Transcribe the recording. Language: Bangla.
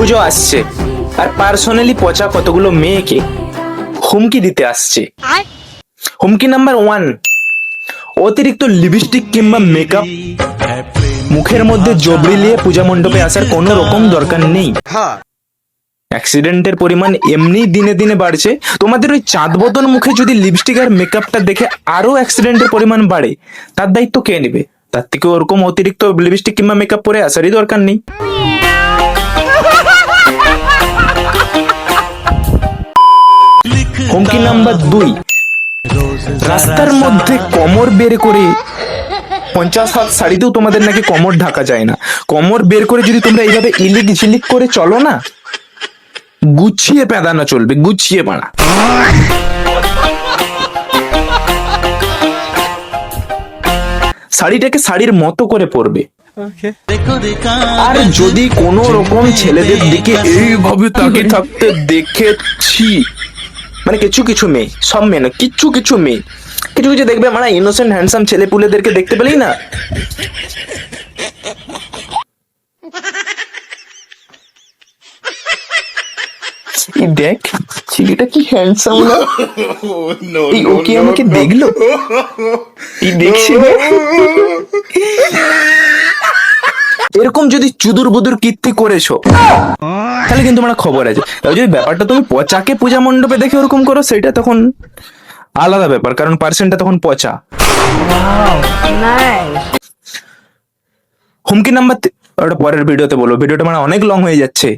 পুজো আসছে। আর পার্সোনালি পচা কতগুলো মেয়েকে হুমকি দিতে আসছে। হুমকি নাম্বার ওয়ান অতিরিক্ত লিপস্টিক কিংবা মেকআপ মুখের মধ্যে জবড়ি নিয়ে পূজা মণ্ডপে আসার কোনো রকম দরকার নেই। অ্যাক্সিডেন্টের পরিমাণ এমনি দিনে দিনে বাড়ছে। তোমাদের ওই চাঁদ বদন মুখে যদি লিপস্টিক আর মেকআপটা দেখে আরও অ্যাক্সিডেন্টের পরিমাণ বাড়ে তার দায়িত্ব কে নেবে? তার থেকে ওরকম অতিরিক্ত লিপস্টিক কিংবা মেকআপ পরে আসারই দরকার নেই। হুমকি নাম্বার দুই। রাস্তার মধ্যে কমর বের করে পঞ্চাশ হাত শাড়িতেও তোমাদের নাকি কমর ঢাকা যায় না। কমর বের করে যদি তোমরা এইভাবে ইলিক ঝিলিক করে চলো না গুছিয়ে পেদানো চলবে গুছিয়ে পাড়া শাড়িটাকে শাড়ির মতো করে পরবে। আর যদি কোনো রকম ছেলেদের দিকে এইভাবে তাকিয়ে থাকতে দেখেছি মানে কিছু কিছু মেয়ে সব মেয়ে না কিছু কিছু মেয়ে। কিছু কিছু দেখবে মানে ইনোসেন্ট হ্যান্ডসাম ছেলে পুলেদেরকে দেখতে পেলেই না। দেখ ছেলেটা কি হ্যান্ডসাম না? এই ও কি আমাকে দেখল? এই দেখছে? এরকম যদি চুদুর বুদুর কীর্তি করেছ, তাহলে কিন্তু আমার খবর আছে। যদি ব্যাপারটা তুমি পচাকে পূজা মণ্ডপে দেখে ওরকম করো, সেটা তখন আলাদা ব্যাপার, কারণ পার্সেন্টটা তখন পচা। হুমকি নাম্বার ওটা পরের ভিডিওতে বলো ভিডিওটা মানে অনেক লং হয়ে যাচ্ছে।